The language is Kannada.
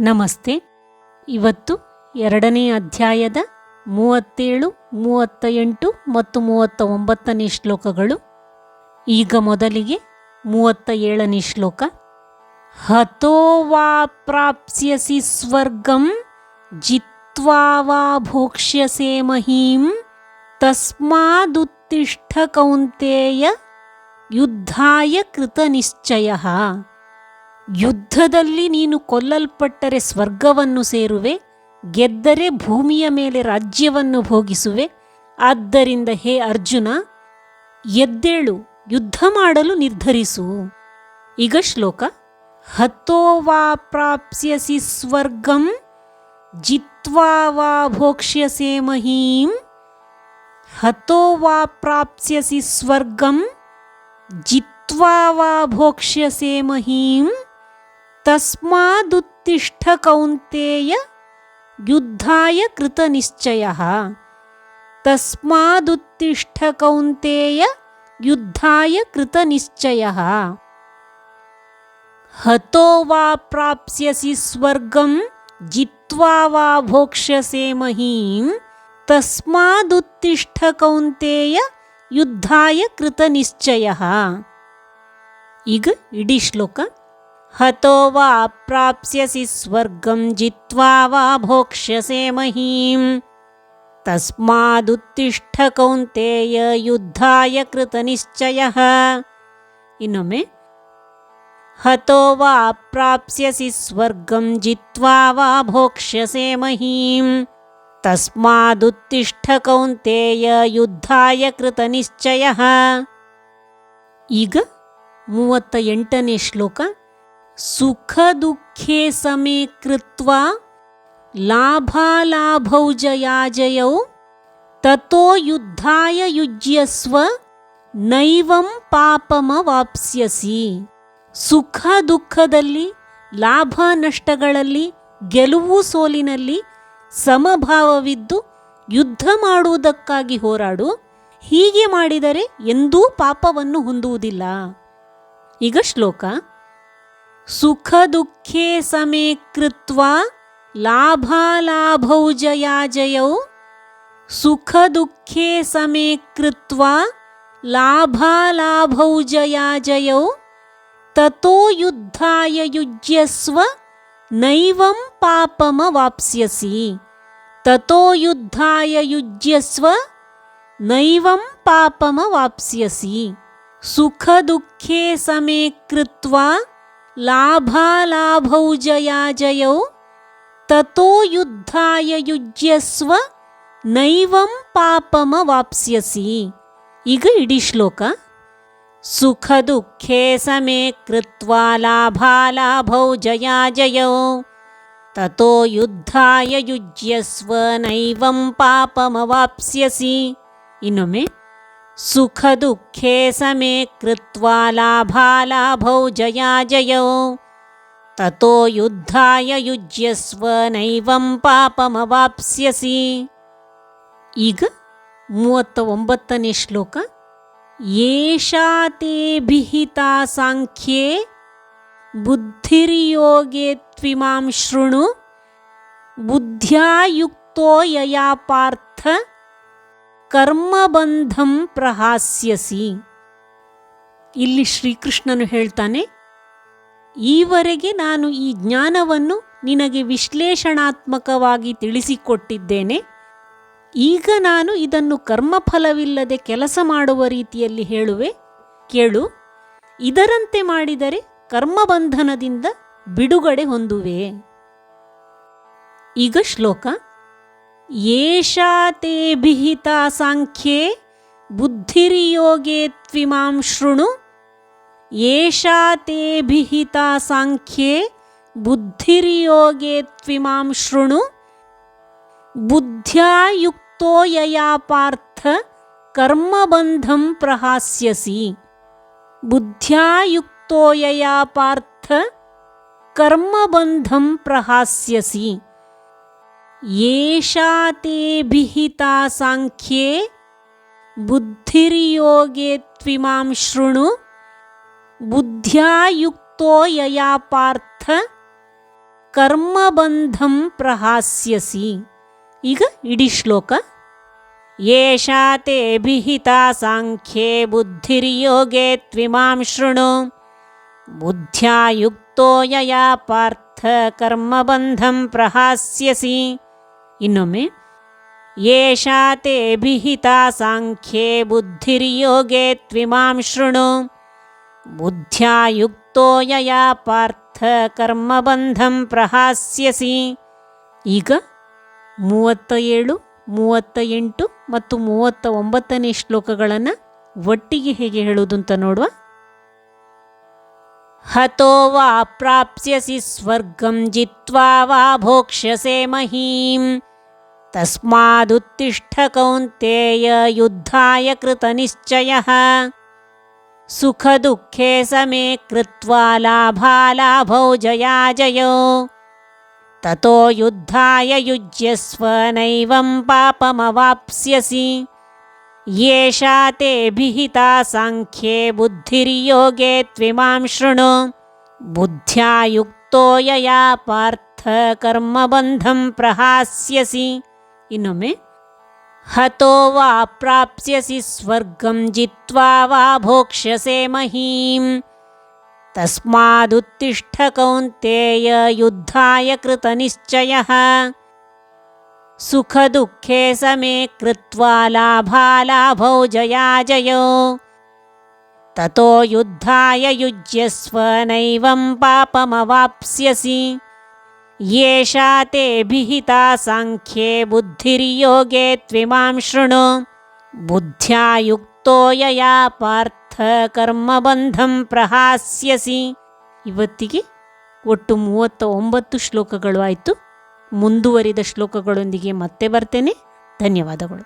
ನಮಸ್ತೆ. ಇವತ್ತು ಎರಡನೇ ಅಧ್ಯಾಯದ ಮೂವತ್ತೇಳು ಮೂವತ್ತ ಎಂಟು ಮತ್ತು ಮೂವತ್ತ ಒಂಬತ್ತನೇ ಶ್ಲೋಕಗಳು. ಈಗ ಮೊದಲಿಗೆ ಮೂವತ್ತ ಏಳನೇ ಶ್ಲೋಕ. ಹತೋ ವಾ ಪ್ರಾಪ್ಸ್ಯಸಿ ಸ್ವರ್ಗಂ, ಜಿತ್ವಾ ಭೋಕ್ಷ್ಯಸೆ ಮಹೀಂ, ತಸ್ಮಾದುತ್ತಿಷ್ಠ ಕೌಂತೆಯ ಯುದ್ಧಾಯ ಕೃತನಿಶ್ಚಯ. ಯುದ್ಧದಲ್ಲಿ ನೀನು ಕೊಲ್ಲಲ್ಪಟ್ಟರೆ ಸ್ವರ್ಗವನ್ನು ಸೇರುವೆ, ಗೆದ್ದರೆ ಭೂಮಿಯ ಮೇಲೆ ರಾಜ್ಯವನ್ನು ಭೋಗಿಸುವೆ. ಆದ್ದರಿಂದ ಹೇ ಅರ್ಜುನ, ಎದ್ದೇಳು, ಯುದ್ಧ ಮಾಡಲು ನಿರ್ಧರಿಸು. ಈಗ ಶ್ಲೋಕ ಹತೋವಾ ಪ್ರಾಪ್ಸ್ಯಸಿ ಸ್ವರ್ಗಂ, ಜಿತ್ವಾ ವಾ ಭೋಕ್ಷ್ಯಸೆ ಮಹೀಂ. ಹತೋವಾ ಪ್ರಾಪ್ಸ್ಯಸಿ ಸ್ವರ್ಗಂ, ಜಿತ್ವಾ ವಾ ಭೋಕ್ಷ್ಯಸೆ ಮಹೀಂ. ತಸ್ಮಾದುತ್ತಿಷ್ಠ ಕೌಂತೆಯ ಯುದ್ಧಾಯ ಕೃತನಿಶ್ಚಯ. ತಸ್ಮಾದುತ್ತಿಷ್ಠ ಕೌಂತೆಯ ಯುದ್ಧಾಯ ಕೃತನಿಶ್ಚಯ. ಹತೋ ವಾ ಪ್ರಾಪ್ಸ್ಯಸಿ ಸ್ವರ್ಗಂ ಜಿತ್ವಾ ವಾ ಭೋಕ್ಷ್ಯಸೆ ಮಹೀಂ. ತಸ್ಮಾದುತ್ತಿಷ್ಠ ಕೌಂತೆಯ ಯುದ್ಧಾಯ ಕೃತನಿಶ್ಚಯ. ಈಗ ಇಡೀ ಶ್ಲೋಕ ಹತೋ ವಾ ಪ್ರಾಪ್ಸ್ಯಸಿ ಸ್ವರ್ಗಂ ಜಿತ್ವಾ ವಾ ಭೋಕ್ಷ್ಯಸೆ ಮಹೀಂ ತಸ್ಮಾದುತ್ತಿಷ್ಠ ಕೌಂತೆಯ ಯುದ್ಧಾಯ ಕೃತ ನಿಶ್ಚಯ ಇನ್ನೊಮ್ಮೆ ಹತೋ ವಾ ಪ್ರಾಪ್ಸ್ಯಸಿ ಸ್ವರ್ಗಂ ಜಿತ್ವಾ ವಾ ಭೋಕ್ಷ್ಯಸೆ ಮಹೀಂ ತಸ್ಮಾದುತ್ತಿಷ್ಠ ಕೌಂತೆಯ ಯುದ್ಧಾಯ ಕೃತ ನಿಶ್ಚಯ ಈಗ ಮೂವತ್ತ ಎಂಟನೇ ಶ್ಲೋಕ ಸುಖ ದುಃಖೆ ಸಮೇ ಕೃತ್ವ ಲಾಭಾಲಾಭೌ ಜಯಾಜಯೌ ತತೋ ಯುದ್ಧಾಯ ಯುಜ್ಯಸ್ವ ನೈವಂ ಪಾಪಮವಾಪ್ಸ್ಯಸಿ ಸುಖ ದುಃಖದಲ್ಲಿ ಲಾಭ ನಷ್ಟಗಳಲ್ಲಿ ಗೆಲುವು ಸೋಲಿನಲ್ಲಿ ಸಮಭಾವವಿದ್ದು ಯುದ್ಧ ಮಾಡುವುದಕ್ಕಾಗಿ ಹೋರಾಡು, ಹೀಗೆ ಮಾಡಿದರೆ ಎಂದೂ ಪಾಪವನ್ನು ಹೊಂದುವುದಿಲ್ಲ. ಈಗ ಶ್ಲೋಕ ಸುಖ ದುಃಖೇ ಸಮೇ ಕೃತ್ವ ಲಾಭಾಲಾಭೌ ಜಯಾಜಯೌ ಸುಖ ದುಃಖೇ ಸಮೇ ಕೃತ್ವ ಲಾಭಾಲಾಭೌ ಜಯಾಜಯೌ ತತೋ ಯುದ್ಧಾಯ ಯುಜ್ಯಸ್ವ ನೈವಂ ಪಾಪಮವಾಪ್ಸ್ಯಸಿ ತತೋ ಯುದ್ಧಾಯ ಯುಜ್ಯಸ್ವ ನೈವಂ ಪಾಪಮವಾಪ್ಸ್ಯಸಿ ಸುಖ ದುಃಖೇ ಜಯಾ ಜಯೌ ತಥೋ ಯುದ್ಧಾಯ ಯುಜ್ಯಸ್ವ ನೈವಂ ಪಾಪಮ ವಾಪ್ಸ್ಯಸಿ. ಈಗ ಇಡೀ ಶ್ಲೋಕ. ಸುಖ ದುಃಖೇ ಸಮೇ ಕೃತ್ವ ಲಾಭಾಲಾಭೌ ಜಯಾ ಜಯೌ ತಥೋ ಯುದ್ಧಾಯ ಯುಜ್ಯಸ್ವ ನೈವಂ ಪಾಪಮವಾಪ್ಸ್ಯಸಿ ಇನ್ನೊಮ್ಮೆ ಸುಖ ದುಃಖೇ ಸಮೇ ಕೃತ್ವ ಲಾಭಾಲಾಭೌ ಜಯಾಜಯೌ ತತೋ ಯುದ್ಧಾಯ ಯುಜ್ಯಸ್ವ ನೈವಂ ಪಾಪಮವಾಪ್ಸ್ಯಸಿ ಈಗ ಮೂವತ್ತ ಒಂಬತ್ತನೇ ಶ್ಲೋಕ ಏಷಾ ತೇ ವಿಹಿತಾ ಸಾಂಖ್ಯೇ ಬುದ್ಧಿರ್ಯೋಗೆ ತ್ವಿಮಾಂ ಶೃಣು ಬುದ್ಧ್ಯಾ ಯುಕ್ತೋ ಯಯಾ ಪಾರ್ಥ ಕರ್ಮಬಂಧಂ ಪ್ರಹಾಸ್ಯಸಿ. ಇಲ್ಲಿ ಶ್ರೀಕೃಷ್ಣನು ಹೇಳ್ತಾನೆ, ಈವರೆಗೆ ನಾನು ಈ ಜ್ಞಾನವನ್ನು ನಿನಗೆ ವಿಶ್ಲೇಷಣಾತ್ಮಕವಾಗಿ ತಿಳಿಸಿಕೊಟ್ಟಿದ್ದೇನೆ. ಈಗ ನಾನು ಇದನ್ನು ಕರ್ಮಫಲವಿಲ್ಲದೆ ಕೆಲಸ ಮಾಡುವ ರೀತಿಯಲ್ಲಿ ಹೇಳುವೆ. ಕೇಳು, ಇದರಂತೆ ಮಾಡಿದರೆ ಕರ್ಮಬಂಧನದಿಂದ ಬಿಡುಗಡೆ ಹೊಂದುವೆ. ಈಗ ಶ್ಲೋಕ ಏಷಾ ತೇ ಬಿಹಿತ ಸಾಂಖ್ಯೆ ಬುದ್ಧಿರ್ಯೋಗೆ ತ್ವಿಮಾಂ ಶೃಣು. ಏಷಾ ತೇ ಬಿಹಿತ ಸಾಂಖ್ಯೆ ಬುದ್ಧಿರ್ಯೋಗೆ ತ್ವಿಮಾಂ ಶೃಣು. ಬುದ್ಧ್ಯಾ ಯುಕ್ತೋ ಯಯಾ ಪಾರ್ಥ ಕರ್ಮಬಂಧಂ ಪ್ರಹಾಸ್ಯಸಿ. ಬುದ್ಧ್ಯಾ ಯುಕ್ತೋ ಯಯಾ ಪಾರ್ಥ ಕರ್ಮಬಂಧಂ ಪ್ರಹಾಸ್ಯಸಿ. ಏಷಾ ತೇ ವಿಹಿತಾ ಸಾಂಖ್ಯೇ ಬುದ್ಧಿರ್ಯೋಗೆ ತ್ವಿಮಾಂ ಶೃಣು ಬುದ್ಧ್ಯಾ ಯುಕ್ತೋ ಯಯಾ ಪಾರ್ಥ ಕರ್ಮಬಂಧಂ ಪ್ರಹಾಸ್ಯಸಿ ಈಗ ಇಡೀ ಶ್ಲೋಕ ಏಷಾ ತೇ ವಿಹಿತಾ ಸಾಂಖ್ಯೇ ಬುದ್ಧಿರ್ಯೋಗೆ ತ್ವಿಮಾಂ ಶೃಣು ಬುದ್ಧ್ಯಾ ಯುಕ್ತೋ ಯಯಾ ಪಾರ್ಥ ಕರ್ಮಬಂಧಂ ಪ್ರಹಾಸ್ಯಸಿ ಇನ್ನೊಮ್ಮೆ, ಏಷಾ ತೇ ಭಿಹಿತ ಸಾಂಖ್ಯೆ ಬುದ್ಧಿರ್ಯೋಗೆ ತ್ವಿಮಾಂ ಶೃಣು. ಬುದ್ಧ್ಯಾ ಯುಕ್ತೋ ಪಾರ್ಥ ಕರ್ಮಬಂಧಂ ಪ್ರಹಾಸ್ಯಸಿ. ಈಗ ಮೂವತ್ತ ಏಳು ಮೂವತ್ತ ಎಂಟು ಮತ್ತು ಮೂವತ್ತ ಒಂಬತ್ತನೇ ಶ್ಲೋಕಗಳನ್ನು ಒಟ್ಟಿಗೆ ಹೇಗೆ ಹೇಳುವುದು ಅಂತ ನೋಡುವ. ಹತೋ ವಾ ಪ್ರಾಪ್ಸ್ಯಸಿ ಸ್ವರ್ಗಂ ಜಿತ್ವಾ ವಾ ಭೋಕ್ಷ್ಯಸೆ ಮಹೀಂ. तस्मादुत्तिष्ठ कौन्तेय युद्धाय कृतनिश्चयः। सुखदुःखे समे कृत्वा लाभालाभौ जयाजयो। ततो युद्धाय युज्यस्व नैवं पापमवाप्स्यसि। येषा ते भिहिता साङ्ख्ये बुद्धिर्योगे त्विमां शृणु। बुद्ध्या युक्तो यया पार्थ कर्मबन्धं प्रहास्यसि। ಇನ್ನೊಮ್ಮೆ ಹತೋ ವಾ ಪ್ರಾಪ್ಸ್ಯಸಿ ಸ್ವರ್ಗಂ ಜಿತ್ವಾ ವಾ ಭೋಕ್ಷ್ಯಸೆ ಮಹೀಂ ತಸ್ಮಾದುತ್ತಿಷ್ಠ ಕೌಂತೇಯ ಯುದ್ಧಾಯ ಕೃತನಿಶ್ಚಯಃ ಸುಖ ದುಃಖೇ ಸಮೇ ಕೃತ್ವಾ ಲಾಭಾಲಾಭೌ ಜಯಾಜಯೋ ತತೋ ಯುದ್ಧಾಯ ಯುಜ್ಯಸ್ವ ನೈವಂ ಪಾಪಮವಾಪ್ಸ್ಯಸಿ येषा ते विहिता साङ्ख्ये बुद्धिर्योगे त्विमां शृणु बुद्ध्या युक्तो यया ಪಾರ್ಥ ಕರ್ಮಬಂಧಂ ಪ್ರಹಾಸ್ಯಸಿ ಇವತ್ತಿಗೆ ಒಟ್ಟು ಮೂವತ್ತ ಒಂಬತ್ತು ಶ್ಲೋಕಗಳು ಆಯಿತು ಮುಂದುವರಿದ ಶ್ಲೋಕಗಳೊಂದಿಗೆ ಮತ್ತೆ ಬರ್ತೇನೆ ಧನ್ಯವಾದಗಳು